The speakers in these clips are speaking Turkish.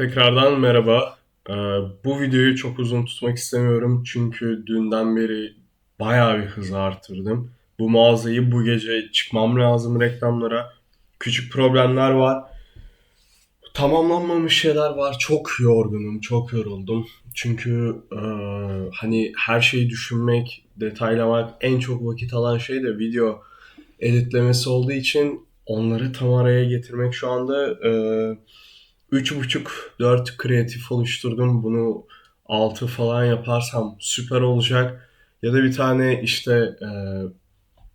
Tekrardan merhaba. Ee, bu videoyu çok uzun tutmak istemiyorum çünkü dünden beri bayağı bir hız artırdım. Bu mağazayı bu gece çıkmam lazım reklamlara. Küçük problemler var. Tamamlanmamış şeyler var. Çok yorgunum, çok yoruldum. Çünkü e, hani her şeyi düşünmek, detaylamak en çok vakit alan şey de video editlemesi olduğu için onları tam araya getirmek şu anda e, üç buçuk dört kreatif oluşturdum. Bunu 6 falan yaparsam süper olacak. Ya da bir tane işte e,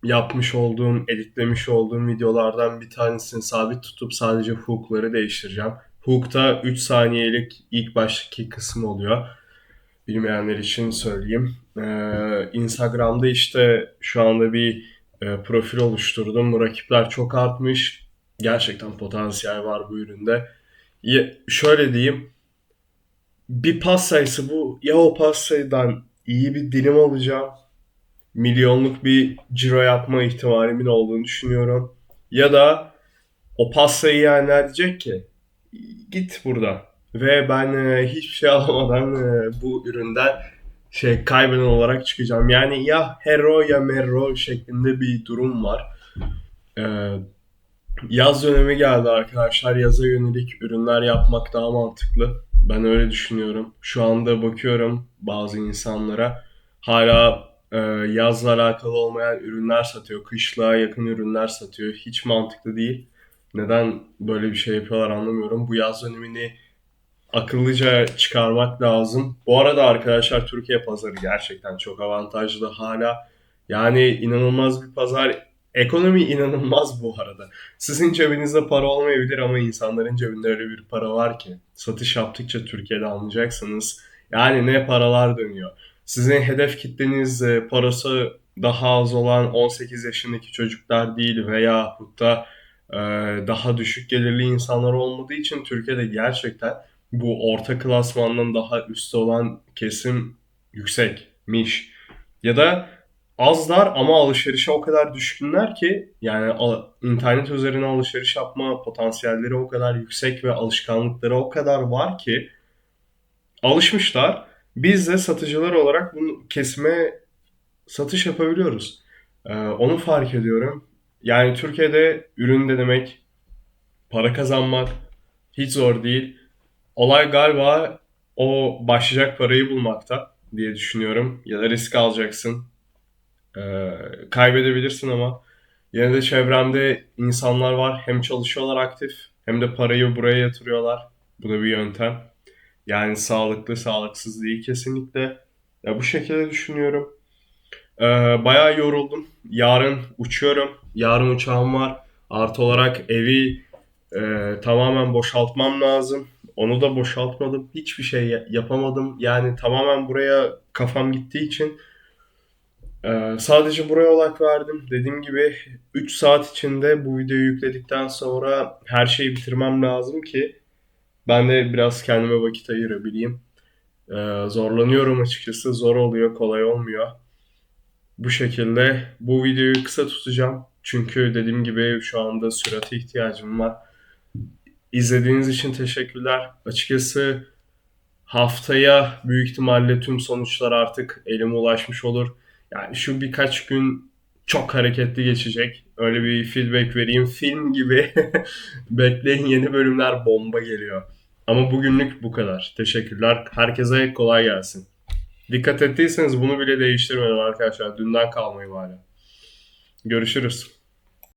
yapmış olduğum, editlemiş olduğum videolardan bir tanesini sabit tutup sadece hook'ları değiştireceğim. Hook'ta 3 saniyelik ilk baştaki kısım oluyor. Bilmeyenler için söyleyeyim. Ee, Instagram'da işte şu anda bir e, profil oluşturdum. Rakipler çok artmış. Gerçekten potansiyel var bu üründe. Şöyle diyeyim. Bir pas sayısı bu. Ya o pas sayıdan iyi bir dilim alacağım. Milyonluk bir ciro yapma ihtimalimin olduğunu düşünüyorum. Ya da o pas sayıyı yenler diyecek ki git burada. Ve ben e, hiçbir şey alamadan e, bu üründen şey kaybeden olarak çıkacağım. Yani ya hero ya merro şeklinde bir durum var. Ee, yaz dönemi geldi arkadaşlar. Yaza yönelik ürünler yapmak daha mantıklı. Ben öyle düşünüyorum. Şu anda bakıyorum bazı insanlara hala e, yazla alakalı olmayan ürünler satıyor. Kışlığa yakın ürünler satıyor. Hiç mantıklı değil. Neden böyle bir şey yapıyorlar anlamıyorum. Bu yaz dönemini akıllıca çıkarmak lazım. Bu arada arkadaşlar Türkiye pazarı gerçekten çok avantajlı hala. Yani inanılmaz bir pazar. Ekonomi inanılmaz bu arada. Sizin cebinizde para olmayabilir ama insanların cebinde öyle bir para var ki. Satış yaptıkça Türkiye'de anlayacaksınız. Yani ne paralar dönüyor. Sizin hedef kitleniz e, parası daha az olan 18 yaşındaki çocuklar değil veya hatta e, daha düşük gelirli insanlar olmadığı için Türkiye'de gerçekten bu orta klasmandan daha üstte olan kesim yüksekmiş. Ya da azlar ama alışverişe o kadar düşkünler ki yani internet üzerine alışveriş yapma potansiyelleri o kadar yüksek ve alışkanlıkları o kadar var ki alışmışlar. Biz de satıcılar olarak bunu kesime satış yapabiliyoruz. Ee, onu fark ediyorum. Yani Türkiye'de ürün de demek para kazanmak hiç zor değil. Olay galiba o başlayacak parayı bulmakta diye düşünüyorum. Ya da risk alacaksın. Ee, kaybedebilirsin ama yine de çevremde insanlar var. Hem çalışıyorlar aktif hem de parayı buraya yatırıyorlar. Bu da bir yöntem. Yani sağlıklı, sağlıksız değil kesinlikle. Ya bu şekilde düşünüyorum. Ee, bayağı yoruldum. Yarın uçuyorum. Yarın uçağım var. Artı olarak evi e, tamamen boşaltmam lazım. Onu da boşaltmadım. Hiçbir şey yapamadım. Yani tamamen buraya kafam gittiği için e, sadece buraya odak verdim. Dediğim gibi 3 saat içinde bu videoyu yükledikten sonra her şeyi bitirmem lazım ki ben de biraz kendime vakit ayırabileyim. E, zorlanıyorum açıkçası. Zor oluyor, kolay olmuyor. Bu şekilde bu videoyu kısa tutacağım. Çünkü dediğim gibi şu anda sürate ihtiyacım var. İzlediğiniz için teşekkürler. Açıkçası haftaya büyük ihtimalle tüm sonuçlar artık elime ulaşmış olur. Yani şu birkaç gün çok hareketli geçecek. Öyle bir feedback vereyim. Film gibi bekleyin yeni bölümler bomba geliyor. Ama bugünlük bu kadar. Teşekkürler. Herkese kolay gelsin. Dikkat ettiyseniz bunu bile değiştirmedim arkadaşlar. Dünden kalmayı bari. Görüşürüz.